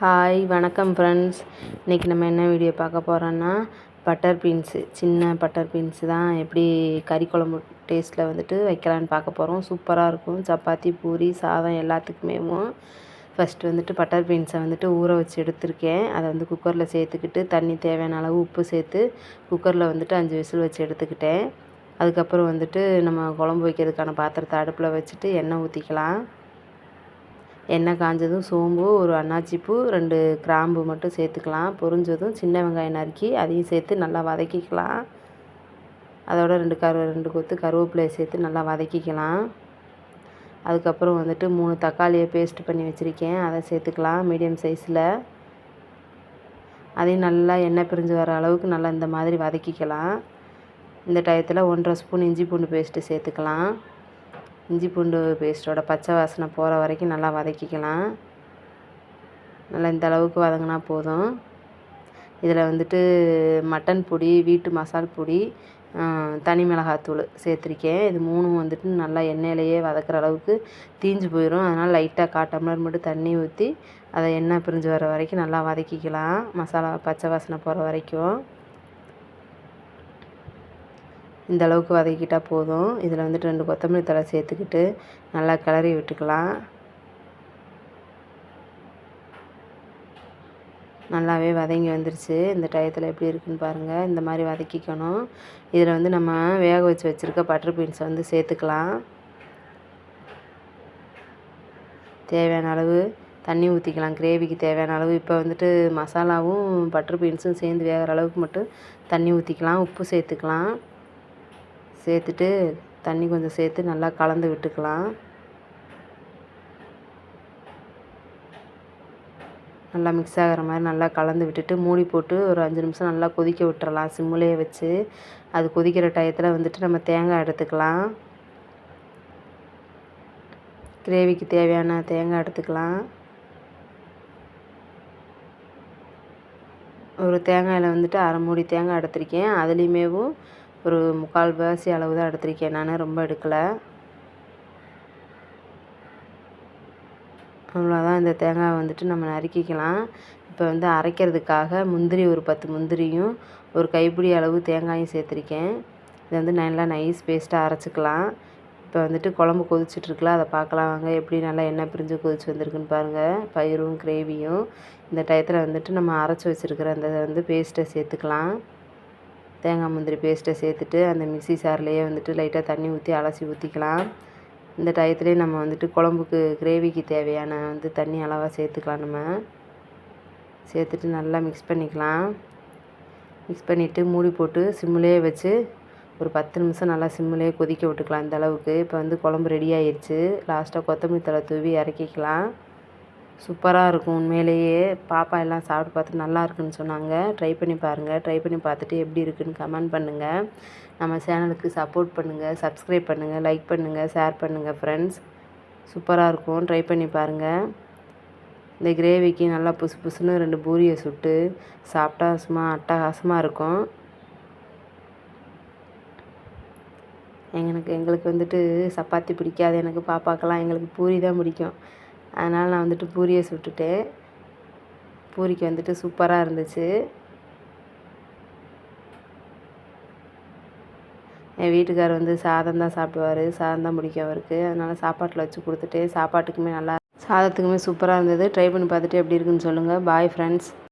Hi வணக்கம் friends இன்றைக்கி நம்ம என்ன வீடியோ பார்க்க போகிறோன்னா பட்டர் பீன்ஸு சின்ன பட்டர் பீன்ஸு தான். எப்படி கறி குழம்பு டேஸ்ட்டில் வந்துட்டு வைக்கலான்னு பார்க்க போகிறோம் சூப்பராக இருக்கும். சப்பாத்தி பூரி சாதம் எல்லாத்துக்குமேவும் ஃபஸ்ட்டு வந்துட்டு பட்டர் பீன்ஸை வந்துட்டு ஊற வச்சு எடுத்திருக்கேன். அதை வந்து குக்கரில் சேர்த்துக்கிட்டு தண்ணி தேவையான அளவு உப்பு சேர்த்து குக்கரில் வந்துட்டு அஞ்சு விசில் வச்சு எடுத்துக்கிட்டேன். அதுக்கப்புறம் வந்துட்டு நம்ம குழம்பு வைக்கிறதுக்கான பாத்திரத்தை அடுப்பில் வச்சுட்டு எண்ணெய் ஊற்றிக்கலாம் எண்ணெய் காஞ்சதும் சோம்பு ஒரு அன்னாச்சிப்பூ ரெண்டு கிராம்பு மட்டும் சேர்த்துக்கலாம். பொரிஞ்சதும் சின்ன வெங்காயம் நறுக்கி அதையும் சேர்த்து நல்லா வதக்கிக்கலாம். அதோட ரெண்டு கரு ரெண்டு கொத்து கருவேப்பிலையை சேர்த்து நல்லா வதக்கிக்கலாம். அதுக்கப்புறம் வந்துட்டு மூணு தக்காளியை பேஸ்ட் பண்ணி வச்சுருக்கேன். அதை சேர்த்துக்கலாம் மீடியம் சைஸில் அதையும் நல்லா எண்ணெய் பிரிஞ்சு வர அளவுக்கு நல்லா இந்த மாதிரி வதக்கிக்கலாம். இந்த டயத்தில் ஒன்றரை ஸ்பூன் இஞ்சி பூண்டு பேஸ்ட்டு சேர்த்துக்கலாம். இஞ்சி பூண்டு பேஸ்ட்டோட பச்சை வாசனை போகிற வரைக்கும் நல்லா வதக்கிக்கலாம். நல்லா இந்த அளவுக்கு வதங்கினா போதும். இதில் வந்துட்டு மட்டன் பொடி வீட்டு மசால் பொடி தனி மிளகாத்தூள் சேர்த்துருக்கேன். இது மூணும் வந்துட்டு நல்லா எண்ணெயிலையே வதக்கிற அளவுக்கு தீஞ்சு போயிடும். அதனால் லைட்டாக கால் டம்ளர் மட்டும் தண்ணி ஊற்றி அதை எண்ணெய் பிரிஞ்சு வர வரைக்கும் நல்லா வதக்கிக்கலாம். மசாலா பச்சை வாசனை போகிற வரைக்கும். இந்த அளவுக்கு வதக்கிட்டால் போதும். இதில் வந்துட்டு ரெண்டு கொத்தமல்லி தழை சேர்த்துக்கிட்டு நல்லா கிளறி விட்டுக்கலாம். நல்லாவே வதங்கி வந்துருச்சு. இந்த டயத்தில் எப்படி இருக்குன்னு பாருங்கள் இந்த மாதிரி வதக்கிக்கணும். இதில் வந்து நம்ம வேக வச்சு வச்சுருக்க பட்டர் பீன்ஸை வந்து சேர்த்துக்கலாம். தேவையான அளவு தண்ணி ஊற்றிக்கலாம் கிரேவிக்கு தேவையான அளவு. இப்போ வந்துட்டு மசாலாவும் பட்டர் பீன்ஸும் சேர்ந்து வேகிற அளவுக்கு மட்டும் தண்ணி ஊற்றிக்கலாம் உப்பு சேர்த்துக்கலாம். சேர்த்துட்டு தண்ணி கொஞ்சம் சேர்த்து நல்லா கலந்து விட்டுக்கலாம். நல்லா மிக்ஸ் ஆகிற மாதிரி நல்லா கலந்து விட்டுட்டு மூடி போட்டு ஒரு அஞ்சு நிமிஷம் நல்லா கொதிக்க விட்டுறலாம். சிம்முலேயே வச்சு அது கொதிக்கிற டயத்தில் வந்துட்டு நம்ம தேங்காய் எடுத்துக்கலாம். கிரேவிக்கு தேவையான தேங்காய் எடுத்துக்கலாம். ஒரு தேங்காயில் வந்துட்டு அரை மூடி தேங்காய் எடுத்திருக்கேன். அதுலேயுமேவும் ஒரு முக்கால் வாசி அளவு தான் எடுத்திருக்கேன். நான் ரொம்ப எடுக்கலை. அவ்வளோதான் இந்த தேங்காய் வந்துட்டு நம்ம நறுக்கிக்கலாம். இப்போ வந்து அரைக்கிறதுக்காக முந்திரி ஒரு பத்து முந்திரியும் ஒரு கைப்பிடி அளவு தேங்காயும் சேர்த்துருக்கேன். இதை வந்து நல்லா நைஸ் பேஸ்ட்டாக அரைச்சிக்கலாம். இப்போ வந்துட்டு குழம்பு கொதிச்சிட்ருக்குல அதை பார்க்கலாம் வாங்க. எப்படி நல்லா எண்ணெய் பிரிஞ்சு கொதிச்சு வந்திருக்குன்னு பாருங்கள் பயிரும் கிரேவியும். இந்த டயத்தில் வந்துட்டு நம்ம அரைச்சி வச்சுருக்கிற அந்த வந்து பேஸ்ட்டை சேர்த்துக்கலாம். தேங்காய் முந்திரி பேஸ்ட்டை சேர்த்துட்டு அந்த மிக்ஸி சார்லேயே வந்துட்டு லைட்டாக தண்ணி ஊற்றி அலசி ஊற்றிக்கலாம் இந்த டயத்துலேயே நம்ம வந்துட்டு குழம்புக்கு கிரேவிக்கு தேவையான வந்து தண்ணி அளவாக சேர்த்துக்கலாம் நம்ம. சேர்த்துட்டு நல்லா மிக்ஸ் பண்ணிக்கலாம். மிக்ஸ் பண்ணிவிட்டு மூடி போட்டு சிம்முலேயே வச்சு ஒரு பத்து நிமிஷம் நல்லா சிம்முலேயே கொதிக்க விட்டுக்கலாம் இந்த அளவுக்கு. இப்போ வந்து குழம்பு ரெடி ஆயிடுச்சு லாஸ்ட்டாக கொத்தமல்லி தழை தூவி இறக்கிக்கலாம். சூப்பராக இருக்கும். உண்மையிலேயே பாப்பா எல்லாம் சாப்பிட்டு பார்த்து நல்லா இருக்குன்னு சொன்னாங்க. ட்ரை பண்ணி பாருங்கள் ட்ரை பண்ணி பார்த்துட்டு எப்படி இருக்குன்னு கமெண்ட் பண்ணுங்கள் நம்ம சேனலுக்கு சப்போர்ட் பண்ணுங்கள் சப்ஸ்கிரைப் பண்ணுங்கள் லைக் பண்ணுங்கள் ஷேர் பண்ணுங்கள் ஃப்ரெண்ட்ஸ் சூப்பராக இருக்கும். ட்ரை பண்ணி பாருங்கள் இந்த கிரேவிக்கு நல்லா புசு புசுன்னு ரெண்டு பூரியை சுட்டு சாப்பிட்டா சும்மா அட்டகாசமாக இருக்கும். எங்களுக்கு எங்களுக்கு வந்துட்டு சப்பாத்தி பிடிக்காது. எனக்கு பாப்பாக்கெல்லாம் எங்களுக்கு பூரி தான் பிடிக்கும். அதனால் நான் வந்துட்டு பூரியை சுட்டுட்டேன். பூரிக்கு வந்துட்டு சூப்பராக இருந்துச்சு. என் வீட்டுக்கார் வந்து சாதம் தான் சாப்பிடுவார். சாதம் தான் பிடிக்கும் அவருக்கு. அதனால் சாப்பாட்டில் வச்சு கொடுத்துட்டு சாப்பாட்டுக்குமே நல்லா சாதத்துக்குமே சூப்பராக இருந்தது. ட்ரை பண்ணி பார்த்துட்டு எப்படி இருக்குன்னு சொல்லுங்கள் பாய் ஃப்ரெண்ட்ஸ்